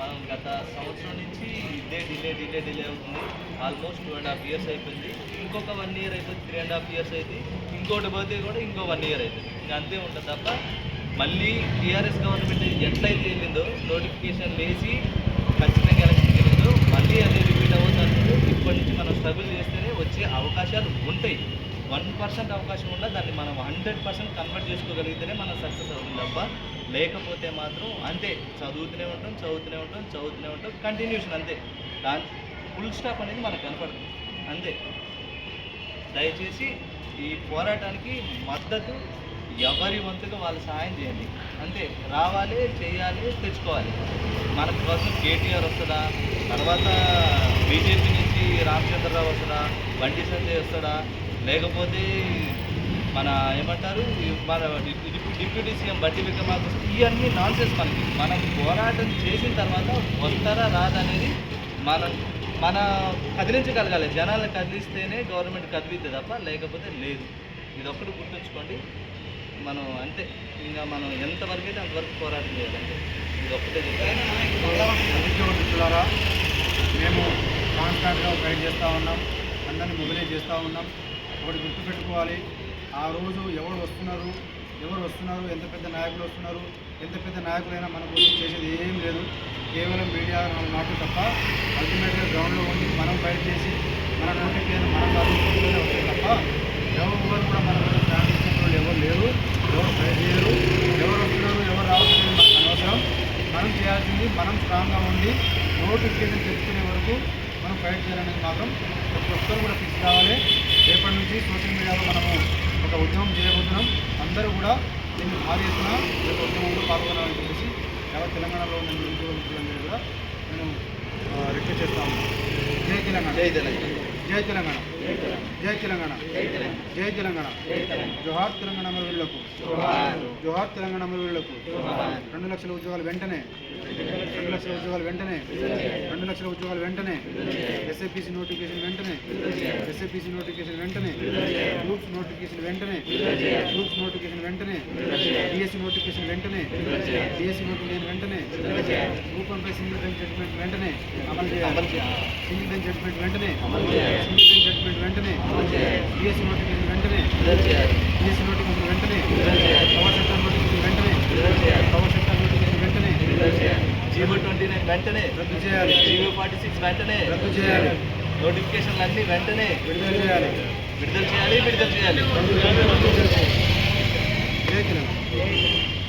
మనం గత సంవత్సరం నుంచి ఇదే డిలే డిలే డిలే అవుతుంది. Almost two and half years అయిపోయింది. ఇంకొక వన్ ఇయర్ అయిపోతుంది త్రీ అండ్ హాఫ్ ఇయర్స్ అయితే ఇంకోటి పోతే కూడా ఇంకో వన్ ఇయర్ అవుతుంది ఇంకా అంతే ఉంటుంది తప్ప మళ్ళీ టీఆర్ఎస్ గవర్నమెంట్ ఎట్లయితే వెళ్ళిందో నోటిఫికేషన్ వేసి ఖచ్చితంగా ఎలక్షన్ వెళ్ళిందో మళ్ళీ అదే రిపీట్ అవుతుంది ఇప్పటి నుంచి మనం స్ట్రగుల్ చేస్తేనే వచ్చే అవకాశాలు ఉంటాయి. వన్ పర్సెంట్ అవకాశం ఉందా దాన్ని మనం హండ్రెడ్ పర్సెంట్ కన్వర్ట్ చేసుకోగలిగితేనే మనం సక్సెస్ అవుతుంది తప్ప లేకపోతే మాత్రం అంతే చదువుతూనే ఉంటాం చదువుతూనే ఉంటాం చదువుతూనే ఉంటాం కంటిన్యూషన్ అంతే. దాని ఫుల్ స్టాప్ అనేది మనకు కనపడదు. అంతే. దయచేసి ఈ పోరాటానికి మద్దతు ఎవరి వంతుగా వాళ్ళు సహాయం చేయండి. అంతే. రావాలి చేయాలి తెచ్చుకోవాలి. మన కోసం కేటీఆర్ వస్తుందా తర్వాత బీజేపీ నుంచి రామచంద్రరావు వస్తుందా బండి సంజయ్ వస్తాడా? లేకపోతే మన ఏమంటారు? ఈ మన డిప్యూటీ సీఎం బట్టి విక్రమార్క ఇవన్నీ నాన్సెన్స్ మనకి. మనం పోరాటం చేసిన తర్వాత వస్తారా రాదనేది మనం మన కదిలించగలగాలి. జనాలను కదిలిస్తేనే గవర్నమెంట్ కదిలితే తప్ప లేకపోతే లేదు. ఇది ఒక్కటి గుర్తుంచుకోండి. మనం అంతే. ఇంకా మనం ఎంతవరకు అయితే అంతవరకు పోరాటం చేయాలంటే ఇది ఒక్కటే చెప్తారా మేము కాన్స్టాంట్గా గైడ్ చేస్తూ ఉన్నాం. అందరిని మొబిలైజ్ చేస్తూ ఉన్నాం. ఒకటి గుర్తుపెట్టుకోవాలి. ఆ రోజు ఎవరు వస్తున్నారు? ఎవరు వస్తున్నారు? ఎంత పెద్ద నాయకులు వస్తున్నారు? ఎంత పెద్ద నాయకులైనా మనకు చేసేది ఏం లేదు. కేవలం మీడియా నాటు తప్ప అల్టిమేట్గా గ్రౌండ్లో ఉండి మనం ఫైట్ చేసి మన నోటికి మనం సాధించుకుంటూనే వస్తాయి తప్ప ఎవరు కూడా మన కోసం వాళ్ళు ఎవరు లేరు ఎవరు ఫైట్ చేయరు ఎవరు వస్తున్నారు ఎవరు రావట్లేదు మనకు అనవసరం మనం చేయాల్సింది మనం స్ట్రాంగ్గా ఉండి నోటిఫికేషన్ తెచ్చుకునే వరకు మనం ఫైట్ చేయాలనేది మాత్రం ప్రతి ఒక్కరు కూడా ఫిక్స్ కావాలి. రేపటి నుంచి సోషల్ మీడియాలో మనము ఉద్యమం చేయబోతున్నాం అందరూ కూడా దీన్ని భారీ ఎత్తున యొక్క ఉద్యమంలో పాల్గొనాలని చెప్పేసి యావత్ తెలంగాణలో ఉన్న నిరుద్యోగ మిత్రులందరూ కూడా నేను రిక్వెస్ట్ చేస్తా ఉన్నాను. జై తెలంగాణ. జై తెలంగాణ. జై తెలంగాణ. జై తెలంగాణ. జై తెలంగాణ. జోహార్ తెలంగాణ అమరవీరులకు జోహార్. తెలంగాణ అమరవీరులకు. రెండు లక్షల ఉద్యోగాలు వెంటనే. రెండు లక్షల ఉద్యోగాలు వెంటనే. రెండు లక్షల ఉద్యోగాలు వెంటనే. ఎస్ఐపిసి నోటిఫికేషన్ వెంటనే. ఎస్ఐపిసి నోటిఫికేషన్ వెంటనే. గ్రూప్స్ నోటిఫికేషన్ వెంటనే. గ్రూప్స్ నోటిఫికేషన్ వెంటనే. డిఎస్సి నోటిఫికేషన్ వెంటనే. డిఎస్సి నోటిఫికేషన్ వెంటనే. గ్రూప్ వన్ పై సింగిల్ బెంచ్ జడ్జిమెంట్ వెంటనే. అమలు చేయాలి. సింగిల్ బెంచ్ జడ్జిమెంట్ వెంటనే. సింగిల్ బెంచ్ జడ్జిమెంట్ వెంటనే అమలు చేయాలి. డిఎస్సి నోటిఫికేషన్ వెంటనే విడుదల చేయాలి డిఎస్సి నోటిఫికేషన్ వెంటనే విడుదల చేయాలి. పవర్ సెక్టర్ నోటిఫికేషన్ వెంటనే విడుదల చేయాలి. పవర్ సెక్టర్ నోటిఫికేషన్ వెంటనే విడుదల జీవో ట్వంటీ నైన్ వెంటనే రద్దు చేయాలి జీవో ఫార్టీ సిక్స్ వెంటనే రద్దు చేయాలి నోటిఫికేషన్లు అన్నీ వెంటనే విడుదల చేయాలి విడుదల చేయాలి విడుదల చేయాలి జై